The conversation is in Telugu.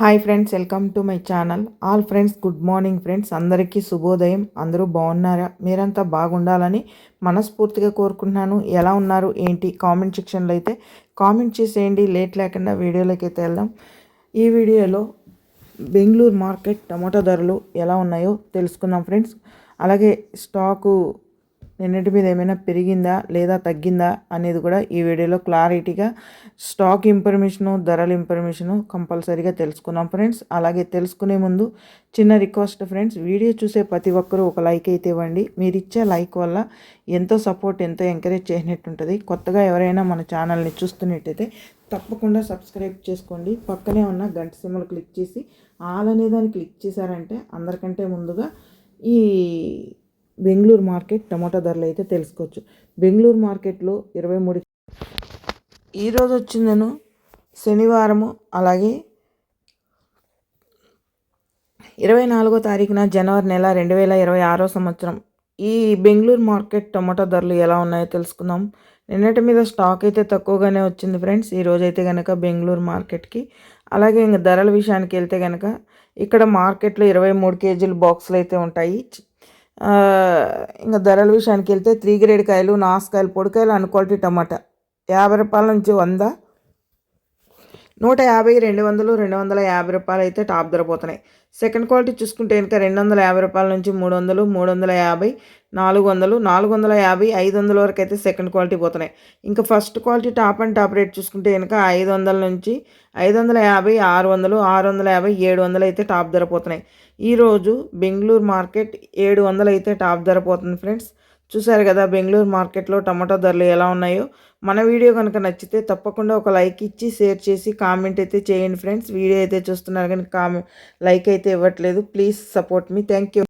Hi friends welcome to my channel. All friends good morning friends. అందరికీ శుభోదయం. అందరూ బాగున్నారా? మీరంతా బాగుండాలని మనస్ఫూర్తిగా కోరుకుంటున్నాను. ఎలా ఉన్నారు? ఏంటి? కామెంట్ సెక్షన్లో అయితే కామెంట్ చేసేయండి. లేట్ లేకుండా వీడియోలోకి అయితే వెళ్దాం. ఈ వీడియోలో బెంగళూరు మార్కెట్ టమాటా ధరలు ఎలా ఉన్నాయో తెలుసుకుందాం ఫ్రెండ్స్. అలాగే స్టాకు నిన్నటి మీద ఏమైనా పెరిగిందా లేదా తగ్గిందా అనేది కూడా ఈ వీడియోలో క్లారిటీగా స్టాక్ ఇన్ఫర్మేషను ధరల ఇన్ఫర్మేషను కంపల్సరీగా తెలుసుకున్నాం ఫ్రెండ్స్. అలాగే తెలుసుకునే ముందు చిన్న రిక్వెస్ట్ ఫ్రెండ్స్ వీడియో చూసే ప్రతి ఒక్కరూ ఒక లైక్ అయితే ఇవ్వండి. మీరు ఇచ్చే లైక్ వల్ల ఎంతో సపోర్ట్ ఎంతో ఎంకరేజ్ చేసినట్టు ఉంటుంది కొత్తగా ఎవరైనా మన ఛానల్ని చూస్తున్నట్టయితే తప్పకుండా సబ్స్క్రైబ్ చేసుకోండి. పక్కనే ఉన్న గంట సిమ్మలు క్లిక్ చేసి ఆల్ అనే దాన్ని క్లిక్ చేశారంటే అందరికంటే ముందుగా ఈ బెంగళూరు మార్కెట్ టమాటా ధరలు అయితే తెలుసుకోవచ్చు. బెంగళూరు మార్కెట్లో ఇరవై మూడు ఈరోజు వచ్చిందను శనివారము అలాగే ఇరవై నాలుగో తారీఖున జనవరి నెల రెండు వేల ఇరవై ఆరో సంవత్సరం. ఈ బెంగళూరు మార్కెట్ టమాటా ధరలు ఎలా ఉన్నాయో తెలుసుకుందాం. నిన్నటి మీద స్టాక్ అయితే తక్కువగానే వచ్చింది ఫ్రెండ్స్. ఈరోజు అయితే కనుక బెంగళూరు మార్కెట్కి అలాగే ఇంకా ధరల విషయానికి వెళ్తే కనుక ఇక్కడ మార్కెట్లో ఇరవై మూడు కేజీల బాక్సులు అయితే ఉంటాయి. ఇంకా ధరల విషయానికి వెళ్తే త్రీ గ్రేడ్ కాయలు నాసుకాయలు పొడికాయలు అన్ క్వాలిటీ టమాటా. యాభై రూపాయల నుంచి వంద నూట యాభై రెండు వందలు రెండు వందల యాభై రూపాయలు అయితే టాప్ ధర పోతున్నాయి. సెకండ్ క్వాలిటీ చూసుకుంటే ఇంకా రెండు వందల యాభై రూపాయల నుంచి మూడు వందలు మూడు వందల యాభై నాలుగు వందలు నాలుగు వందల యాభై ఐదు వందల వరకు అయితే సెకండ్ క్వాలిటీ పోతున్నాయి. ఇంకా first quality top and top rate చూసుకుంటే కనుక ఐదు వందల నుంచి ఐదు వందల యాభై ఆరు వందలు ఆరు వందల యాభై ఏడు వందలు అయితే టాప్ ధర పోతున్నాయి. ఈరోజు బెంగళూరు మార్కెట్ ఏడు వందలు అయితే టాప్ ధర పోతుంది ఫ్రెండ్స్. చూసారు కదా బెంగళూరు మార్కెట్లో టమాటో ధరలు ఎలా ఉన్నాయో. మన వీడియో కనుక నచ్చితే తప్పకుండా ఒక లైక్ ఇచ్చి షేర్ చేసి కామెంట్ అయితే చేయండి ఫ్రెండ్స్. వీడియో అయితే చూస్తున్నారు కానీ కామెంట్ లైక్ అయితే ఇవ్వట్లేదు. Please support me. Thank you.